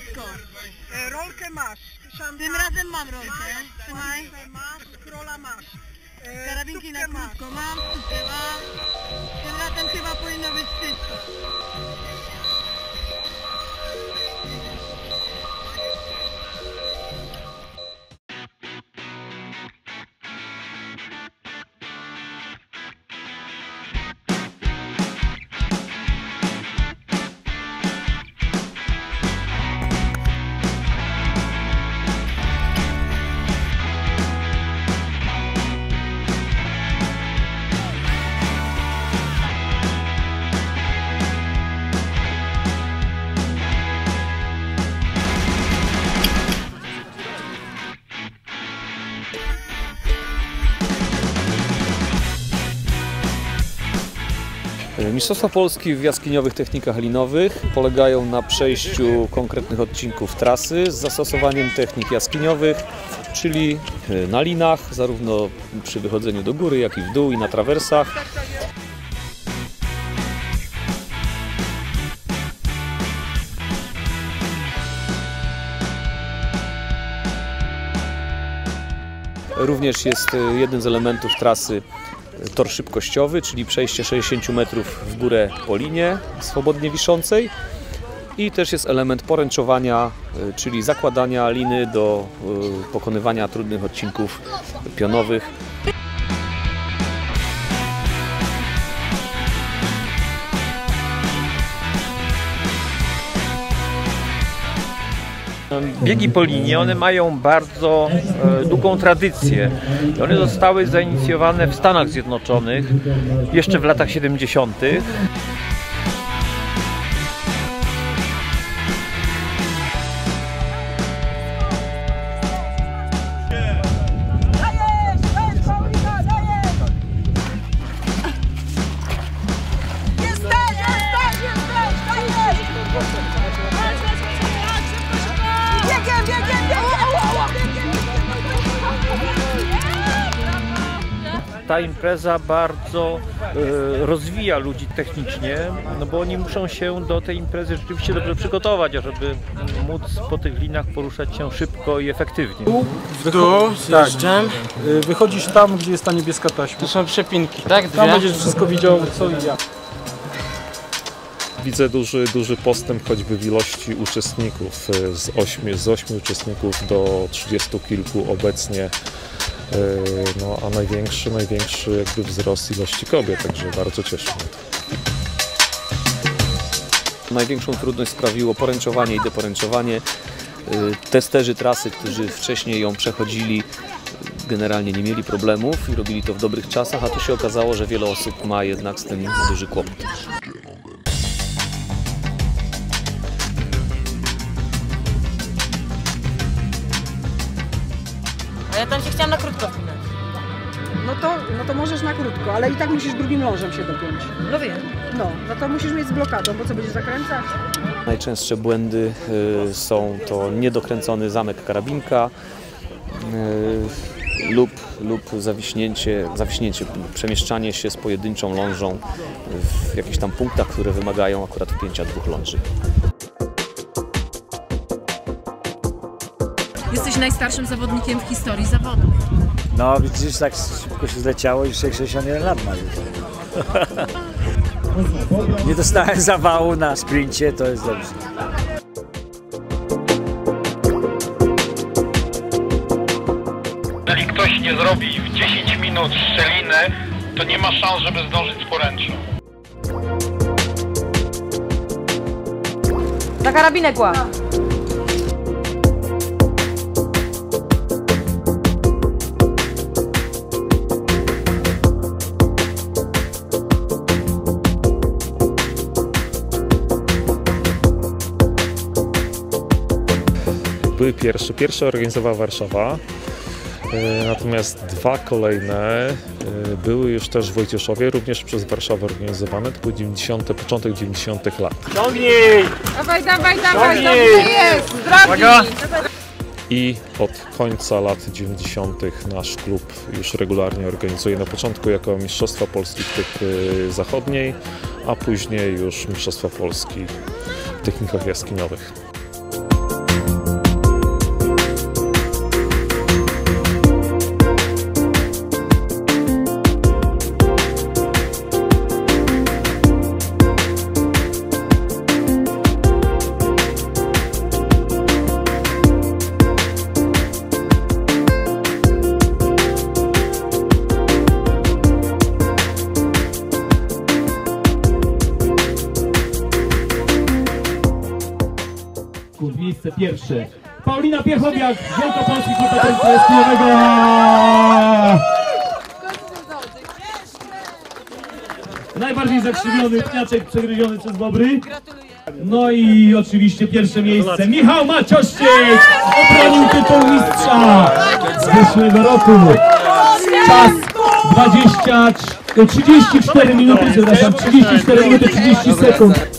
wszystko. E, Rolkę masz. Szampa, Tym razem mam rolkę. szamkę masz, króla masz. E, Karabinki na krótko mam, mam. Tym razem chyba powinno Mistrzostwa Polski w jaskiniowych technikach linowych polegają na przejściu konkretnych odcinków trasy z zastosowaniem technik jaskiniowych, czyli e, na linach, zarówno przy wychodzeniu do góry, jak i w dół i na trawersach. Również jest e, jednym z elementów trasy tor szybkościowy, czyli przejście 60 metrów w górę po linie swobodnie wiszącej. I też jest element poręczowania, y, czyli zakładania liny do y, pokonywania trudnych odcinków pionowych. Biegi po linii, one mają bardzo e, długą tradycję. One zostały zainicjowane w Stanach Zjednoczonych jeszcze w latach 70. Ta impreza bardzo e, rozwija ludzi technicznie, no bo oni muszą się do tej imprezy rzeczywiście dobrze przygotować, ażeby móc po tych linach poruszać się szybko i efektywnie. W dół, zjeżdżam. Y, Wychodzisz tam, gdzie jest ta niebieska taśma. Tu są przepinki, tak? Tam Dwie? będziesz wszystko widział, co i jak. Widzę duży, duży postęp choćby w ilości uczestników. y, Z ośmiu, z ośmiu uczestników do trzydziestu kilku obecnie. Y, No, a największy, największy jakby wzrost ilości kobiet, także bardzo cieszy. Największą trudność sprawiło poręczowanie i deporęczowanie. Y, Testerzy trasy, którzy wcześniej ją przechodzili, generalnie nie mieli problemów i robili to w dobrych czasach, a tu się okazało, że wiele osób ma jednak z tym duży kłopot. A ja tam się chciałam na krótko wpinać. No to, no to możesz na krótko, ale i tak musisz drugim lążem się dopiąć. No wiem. No, no to musisz mieć z blokadą, bo co będziesz zakręcać? Najczęstsze błędy y, są to niedokręcony zamek karabinka y, lub, lub zawiśnięcie, zawiśnięcie, przemieszczanie się z pojedynczą lążą w jakichś tam punktach, które wymagają akurat wpięcia dwóch ląży. Jesteś najstarszym zawodnikiem w historii zawodu. No widzisz, tak szybko się zleciało i 61 lat ma już. Nie dostałem zawału na sprincie, to jest dobrze. Jeżeli ktoś nie zrobi w 10 minut szczeliny, to nie ma szans, żeby zdążyć z poręczą. Na karabinek łap. Były pierwsze, pierwsze organizowała Warszawa, y, natomiast dwa kolejne y, były już też w Wojcieszowie, również przez Warszawę organizowane, to były 90, początek 90 lat. Ciągnij! Dawaj, dawaj, dawaj, dobrze jest! Zdrowi! I od końca lat 90. nasz klub już regularnie organizuje na początku jako Mistrzostwa Polski w typy zachodniej, a później już Mistrzostwa Polski w technikach jaskiniowych. Miejsce pierwsze. Paulina Piechowiak, Wielkopolski Klub Atletycznego. Najbardziej zakrzywiony pniaczek przegryziony przez bobry. No i oczywiście pierwsze miejsce. Michał Maciościek obronił tytuł mistrza z zeszłego roku. Czas 20, 34 minuty, przepraszam, 34 minuty 30 sekund.